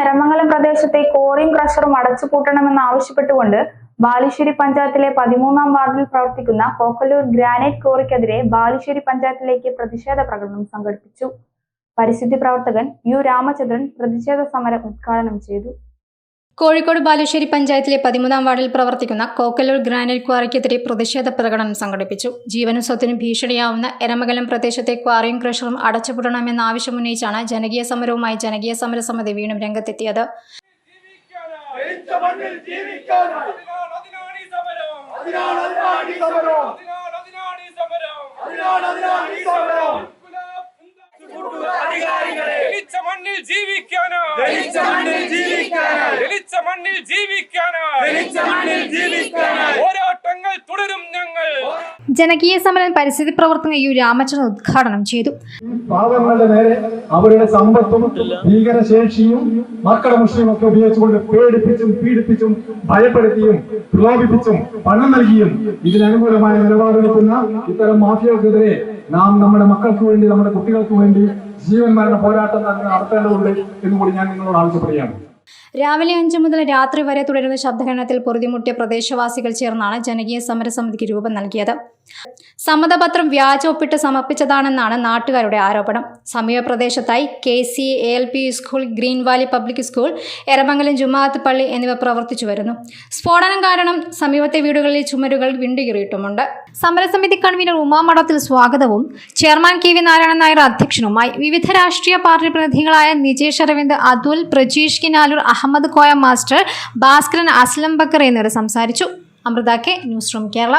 എരമംഗലം പ്രദേശത്തെ കോറിയും ക്രഷറും അടച്ചുപൂട്ടണമെന്ന് ആവശ്യപ്പെട്ടുകൊണ്ട് ബാലുശ്ശേരി പഞ്ചായത്തിലെ പതിമൂന്നാം വാർഡിൽ പ്രവർത്തിക്കുന്ന കോക്കല്ലൂർ ഗ്രാനൈറ്റ് കോറിക്കെതിരെ ബാലുശ്ശേരി പഞ്ചായത്തിലേക്ക് പ്രതിഷേധ പ്രകടനം സംഘടിപ്പിച്ചു. പരിസ്ഥിതി പ്രവർത്തകൻ യു രാമചന്ദ്രൻ പ്രതിഷേധ സമരം ഉദ്ഘാടനം ചെയ്തു. കോഴിക്കോട് ബാലുശ്ശേരി പഞ്ചായത്തിലെ പതിമൂന്നാം വാർഡിൽ പ്രവർത്തിക്കുന്ന കോക്കല്ലൂർ ഗ്രാനൈറ്റ് ക്വാറിക്കെതിരെ പ്രതിഷേധ പ്രകടനം സംഘടിപ്പിച്ചു. ജീവനും സ്വത്തിനും ഭീഷണിയാവുന്ന എരമകലം പ്രദേശത്തെ ക്വാറിയും ക്രഷറും അടച്ചുപൂട്ടണമെന്ന ആവശ്യമുന്നയിച്ചാണ് ജനകീയ സമരവുമായി ജനകീയ സമരസമിതി വീണ്ടും രംഗത്തെത്തിയത്. അതിനാണ് അതിനാണ് അതിനാണ് ഈ സമരം അതിനാണ് അതിനാണ് ഈ സമരം അതിനാണ് അതിനാണ് ഈ സമരം അധികാരികളെ ജനിച്ച മണ്ണിൽ ജീവിക്കാനാ ജനിച്ച മണ്ണിൽ ജീവിക്കാനോ ജനിച്ച മണ്ണിൽ ജീവിക്കാനാ ജനിച്ച മണ്ണിൽ ജീവിക്കാനോ പോരാട്ടങ്ങൾ തുടരും ഞങ്ങൾ. ജനകീയ സമരം പരിസ്ഥിതി പ്രവർത്തകൻ യു രാമചന്ദ്രൻ ഉദ്ഘാടനം ചെയ്തു. പാവങ്ങളുടെ നേരെ അവരുടെ സമ്പത്തും ഭീകരശേഷിയും മക്കളെ മുസ്ലിം ഒക്കെ ഉപയോഗിച്ചുകൊണ്ട് പേടിപ്പിച്ചും പീഡിപ്പിച്ചും ഭയപ്പെടുത്തിയും പ്രലോഭിപ്പിച്ചും പണം നൽകിയും ഇതിനനുകൂലമായ നിലപാടെടുക്കുന്ന ഇത്തരം മാഫിയകൾക്കെതിരെ നാം നമ്മുടെ മക്കൾക്ക് വേണ്ടി നമ്മുടെ കുട്ടികൾക്ക് വേണ്ടി ജീവൻ മരണ പോരാട്ടം തന്നെ നടത്തേണ്ടതുണ്ട് എന്നുകൂടി ഞാൻ നിങ്ങളോട് ആവശ്യപ്പെടുകയാണ്. രാവിലെ അഞ്ചു മുതൽ രാത്രി വരെ തുടരുന്ന ശബ്ദഗ്രഹണത്തിൽ പൊറുതിമുട്ടിയ പ്രദേശവാസികൾ ചേർന്നാണ് ജനകീയ സമരസമിതിക്ക് രൂപം നൽകിയത്. സമ്മതപത്രം വ്യാജ ഒപ്പിട്ട് സമർപ്പിച്ചതാണെന്നാണ് നാട്ടുകാരുടെ ആരോപണം. സമീപ പ്രദേശത്തായി K C A L P school green valley public school Eramangalam ജുമാഅത്ത് പള്ളി എന്നിവ പ്രവർത്തിച്ചു വരുന്നു. സ്ഫോടനം കാരണം സമീപത്തെ വീടുകളിലെ ചുമരുകൾ വിണ്ടുകീറിയിട്ടുമുണ്ട്. സമരസമിതി കൺവീനർ ഉമാമഠത്തിൽ സ്വാഗതവും chairman K V Narayanan Nair അധ്യക്ഷനുമായി വിവിധ രാഷ്ട്രീയ പാർട്ടി പ്രതിനിധികളായ നിജേഷ് അരവിന്ദ് അതുൽ പ്രജീഷ് കിനാലൂർ അഹമ്മദ് കോയ മാസ്റ്റർ ഭാസ്കരൻ അസ്ലം ബക്കർ എന്നിവർ സംസാരിച്ചു. Amritha K news room Kerala.